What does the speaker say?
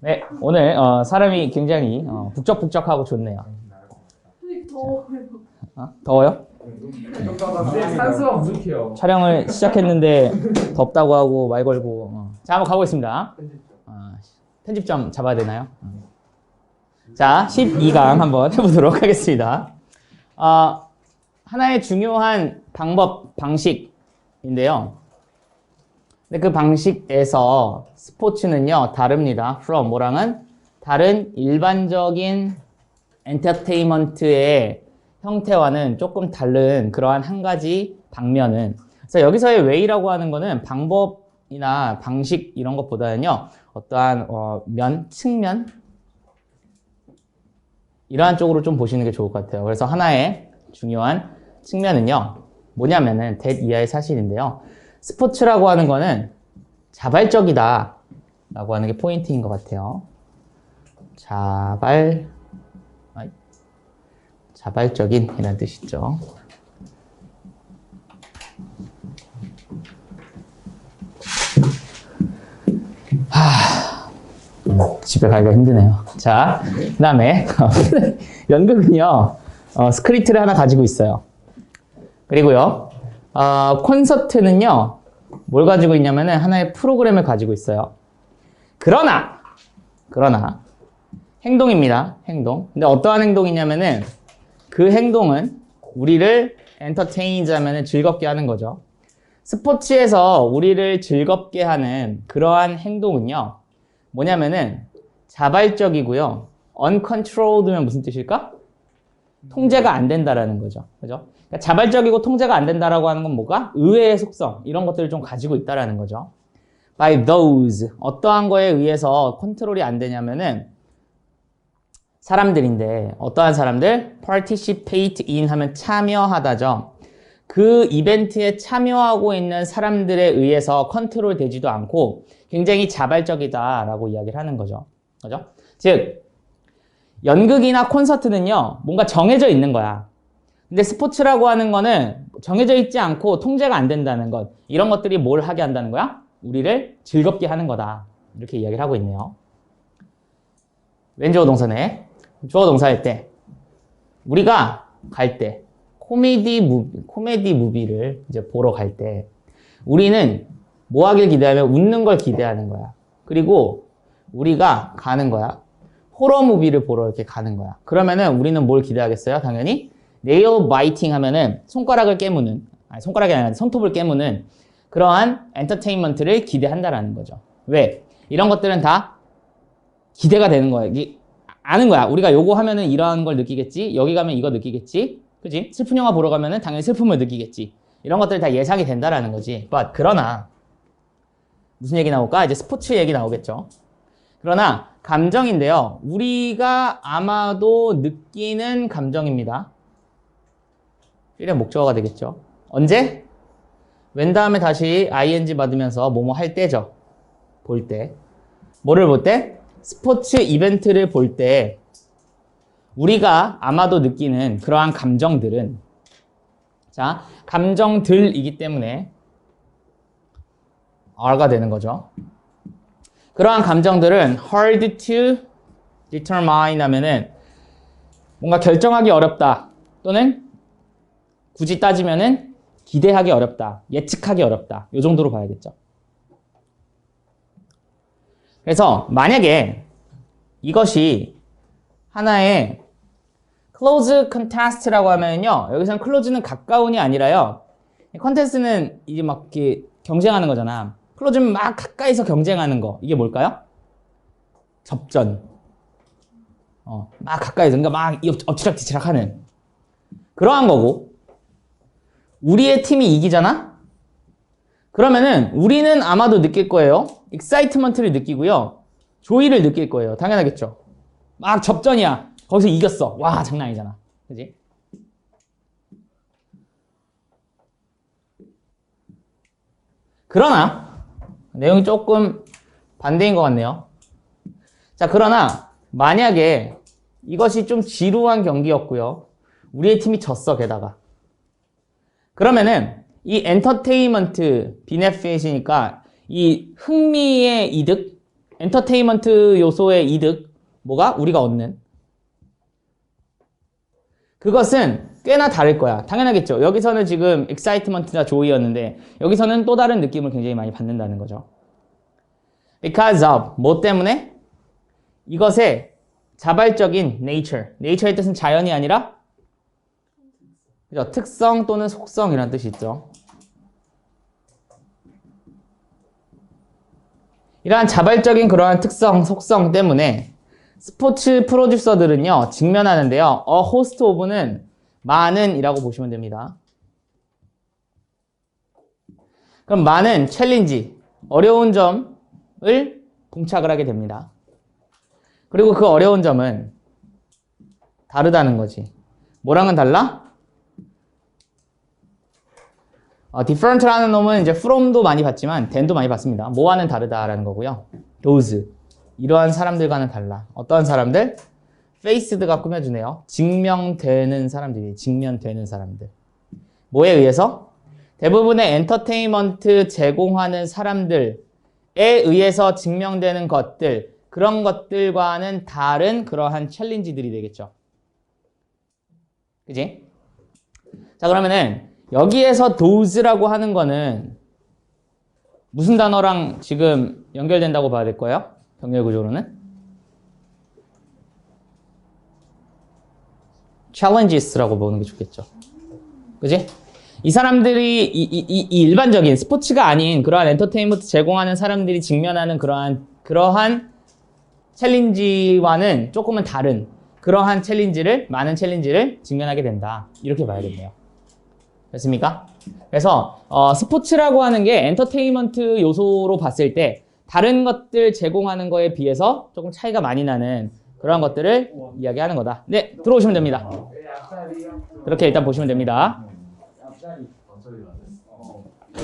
네, 오늘 어, 사람이 굉장히 어, 북적북적하고 좋네요. 더워요. 어? 더워요? 산수가 부족해요. 촬영을 시작했는데 덥다고 하고 말 걸고. 어. 자, 한번 가보겠습니다. 어, 편집점 잡아야 되나요? 어. 자, 12강 한번 해보도록 하겠습니다. 어, 하나의 중요한 방법, 방식인데요. 근데 그 방식에서 스포츠는요, 다릅니다. from 뭐랑은 다른 일반적인 엔터테인먼트의 형태와는 조금 다른 그러한 한 가지 방면은 그래서 여기서의 way라고 하는 거는 방법이나 방식 이런 것보다는요 어떠한 어, 면, 측면 이러한 쪽으로 좀 보시는 게 좋을 것 같아요. 그래서 하나의 중요한 측면은요 뭐냐면은 that 이하의 사실인데요 스포츠라고 하는 거는 자발적이다 라고 하는 게 포인트인 것 같아요. 자발 자발적인 이라는 뜻이죠. 하, 음, 집에 가기가 힘드네요. 자, 그 다음에 연극은요, 어, 스크립트를 하나 가지고 있어요. 그리고요, 어, 콘서트는요, 뭘 가지고 있냐면은 하나의 프로그램을 가지고 있어요. 그러나, 그러나, 행동입니다. 행동. 근데 어떠한 행동이냐면은 그 행동은 우리를 엔터테인자면은 즐겁게 하는 거죠. 스포츠에서 우리를 즐겁게 하는 그러한 행동은요. 뭐냐면은 자발적이고요. uncontrolled면 무슨 뜻일까? 통제가 안 된다라는 거죠. 그죠? 그러니까 자발적이고 통제가 안 된다라고 하는 건 뭐가? 의외의 속성 이런 것들을 좀 가지고 있다라는 거죠. by those 어떠한 거에 의해서 컨트롤이 안 되냐면은 사람들인데 어떠한 사람들? participate in 하면 참여하다죠. 그 이벤트에 참여하고 있는 사람들에 의해서 컨트롤 되지도 않고 굉장히 자발적이다라고 이야기를 하는 거죠. 그죠? 즉 연극이나 콘서트는요. 뭔가 정해져 있는 거야. 근데 스포츠라고 하는 거는 정해져 있지 않고 통제가 안 된다는 것. 이런 것들이 뭘 하게 한다는 거야? 우리를 즐겁게 하는 거다. 이렇게 이야기를 하고 있네요. 왼주어 동사네. 주어 동사일 때 우리가 갈 때 코미디 무비, 코미디 무비를 이제 보러 갈 때 우리는 뭐 하길 기대하면 웃는 걸 기대하는 거야. 그리고 우리가 가는 거야. 호러 무비를 보러 이렇게 가는 거야. 그러면은 우리는 뭘 기대하겠어요? 당연히 네일 바이팅 하면은 손가락을 깨무는 아니 손가락이 아니라 손톱을 깨무는 그러한 엔터테인먼트를 기대한다라는 거죠. 왜? 이런 것들은 다 기대가 되는 거야. 이게 아는 거야. 우리가 요거 하면은 이러한 걸 느끼겠지. 여기 가면 이거 느끼겠지. 그지? 슬픈 영화 보러 가면은 당연히 슬픔을 느끼겠지. 이런 것들이 다 예상이 된다라는 거지. But 그러나 무슨 얘기 나올까? 이제 스포츠 얘기 나오겠죠. 그러나 감정인데요. 우리가 아마도 느끼는 감정입니다. 필의 목적어가 되겠죠. 언제? 웬 다음에 다시 ing 받으면서 뭐뭐 할 때죠. 볼 때. 뭐를 볼 때? 스포츠 이벤트를 볼 때 우리가 아마도 느끼는 그러한 감정들은 자, 감정들이기 때문에 R가 되는 거죠. 그러한 감정들은 hard to determine 하면은 뭔가 결정하기 어렵다 또는 굳이 따지면은 기대하기 어렵다, 예측하기 어렵다. 이 정도로 봐야겠죠. 그래서 만약에 이것이 하나의 close contest라고 하면요. 여기서는 close는 가까운이 아니라요. 컨테스트는 이제 막 이렇게 경쟁하는 거잖아. 클로즈는 막 가까이서 경쟁하는 거. 이게 뭘까요? 접전. 어, 막 가까이서. 그러니까 막 엎치락뒤치락 하는. 그러한 거고. 우리의 팀이 이기잖아? 그러면은 우리는 아마도 느낄 거예요. 익사이트먼트를 느끼고요. 조이를 느낄 거예요. 당연하겠죠. 막 접전이야. 거기서 이겼어. 와, 장난 아니잖아. 그지? 그러나 내용이 조금 반대인 것 같네요. 자, 그러나 만약에 이것이 좀 지루한 경기였고요. 우리의 팀이 졌어, 게다가. 그러면은 이 엔터테인먼트 비네핏이니까 이 흥미의 이득 엔터테인먼트 요소의 이득, 뭐가? 우리가 얻는. 그것은 꽤나 다를 거야. 당연하겠죠. 여기서는 지금 excitement나 joy였는데, 여기서는 또 다른 느낌을 굉장히 많이 받는다는 거죠. Because of, 뭐 때문에? 이것의 자발적인 nature. nature의 뜻은 자연이 아니라, 그죠? 특성 또는 속성이라는 뜻이 있죠. 이러한 자발적인 그러한 특성, 속성 때문에 스포츠 프로듀서들은요, 직면하는데요. 어 호스트 오브는 많은 이라고 보시면 됩니다. 그럼 많은 챌린지, 어려운 점을 봉착을 하게 됩니다. 그리고 그 어려운 점은 다르다는 거지. 뭐랑은 달라? 어, different라는 놈은 이제 from도 많이 봤지만 than도 많이 봤습니다. 뭐와는 다르다라는 거고요. those 이러한 사람들과는 달라. 어떤 사람들? Faced가 꾸며주네요. 증명되는 사람들이 직면되는 사람들. 뭐에 의해서? 대부분의 엔터테인먼트 제공하는 사람들에 의해서 증명되는 것들 그런 것들과는 다른 그러한 챌린지들이 되겠죠. 그지? 자 그러면은 여기에서 does라고 하는 거는 무슨 단어랑 지금 연결된다고 봐야 될 거예요? 병렬 구조로는? Challenges라고 보는 게 좋겠죠. 그지? 이 사람들이 이, 이, 이- 이 일반적인 스포츠가 아닌 그러한 엔터테인먼트 제공하는 사람들이 직면하는 그러한 그러한 챌린지와는 조금은 다른 그러한 챌린지를 많은 챌린지를 직면하게 된다. 이렇게 봐야겠네요. 됐습니까? 그래서 어, 스포츠라고 하는 게 엔터테인먼트 요소로 봤을 때 다른 것들 제공하는 거에 비해서 조금 차이가 많이 나는 그러한 것들을 이야기하는 거다. 네, 들어오시면 됩니다. 그렇게 일단 보시면 됩니다.